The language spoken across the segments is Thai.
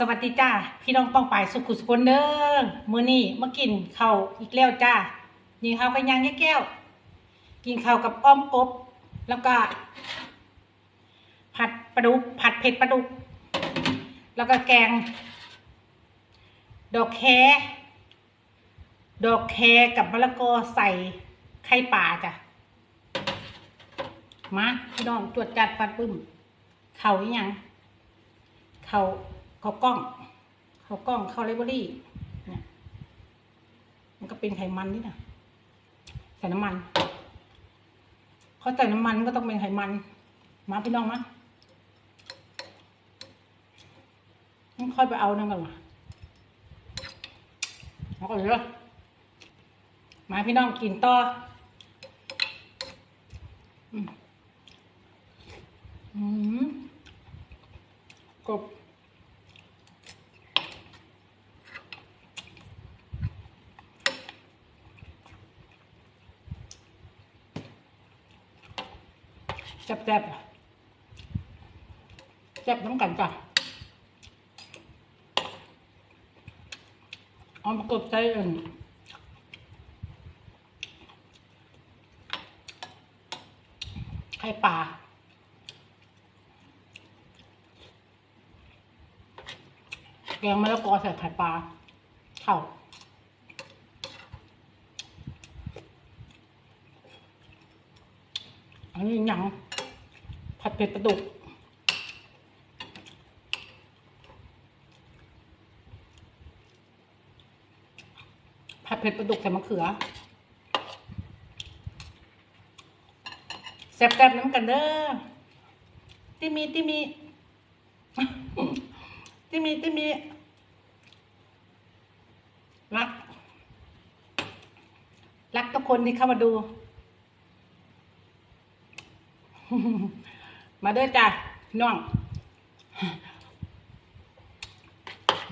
สวัสดีจ้าพี่น้องป้องปายสุขุสุคนเด้อมื้อนี้มากินข้าวอีกแล้วจ้านี่ข้าวกับยางแกแก้ว กินข้าวกับอ้อมกบ แล้วก็ ผัดปลาดุกผัดเผ็ดปลาดุก แล้วก็แกง ดอกแคดอกแคกับมะละกอใส่ไข่ป่าจ้ะมาพี่น้องตรวจจัดฟัดปึ้มเข่าอีหยังเข่า เขากล้องเขากล้อง เข้าเลเวอรี่เนี่ยมันก็เป็นไขมันนี่นะใส่น้ำมันเขาใส่น้ำมันก็ต้องเป็นไขมัน มาพี่น้องมะต้องค่อยไปเอานั่นก่อนวะเอาก่อนเลยเหรอมาพี่น้องกินต่ออืมอืมกบ แซ่บๆอะแซ่บน้ำกันจ้ะเอามากบใส่อื่นไข่ปลาแกงมะละกอใส่ไข่ปลาเข้าอันนี้หยัง เผ็ดปลาดุกผัดเผ็ดปลาดุกใส่มะเขือแซ่บๆน้ำกันเด้อติมีติมีติมีติมีรัก รักทุกคนที่เข้ามาดู มาเด้อจ้ะพี่น้อง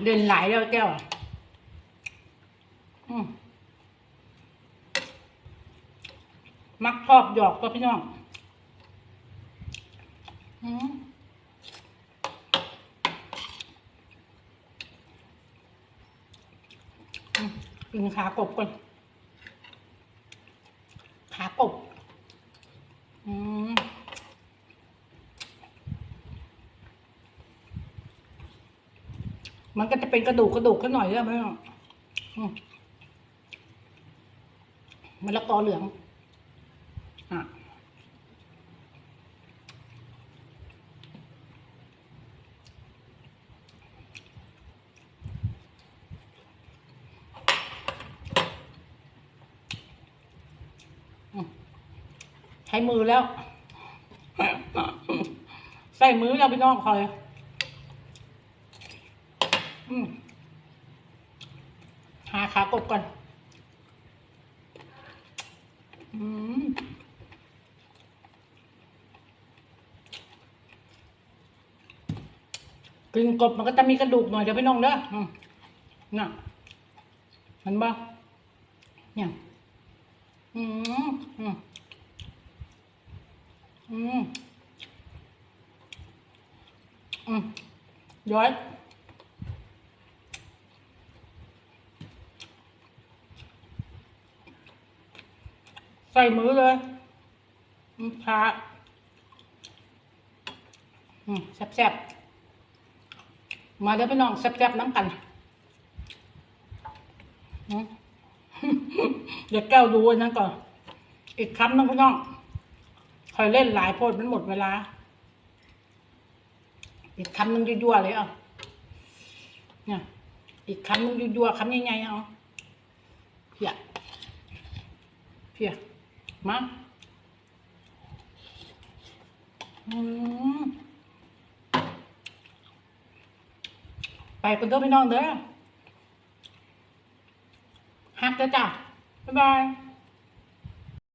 เดินหลายแล้วแก้วมักชอบหยอกก็พี่น้องอืมกินขากบก่อน ขากบ อืม มันก็จะเป็นกระดูกกระดูกขึ้นหน่อยใช่ไหมอะอืมมะละกอเหลืองอะใช้มือแล้ว ใส่มือแล้วพี่น้องคอย หาขากบก่อน อืมกินกบมันก็จะมีกระดูกหน่อยเดี๋ยวพี่น้องเด้อน่ะเห็นบ่เนี่ย อืมอืมอืมอืมย้อย ใส่มือเลยอืมขาแซ่บๆ มาเด้อพี่น้องแซ่บๆน้ำกันเดี๋ยวแก้วดูอันนั้นก่อน อีกคำนึงพี่น้องคอยเล่นหลายโพดมันหมดเวลา อีกคำนึงยั่วๆเลยอะเนี่ย อีกคำนึงยั่วๆคำใหญ่ๆเอาเพียเพีย มาอืมไปกันเด้อพี่น้องเด้อฮักเด้อจ้ะบ๊ายบาย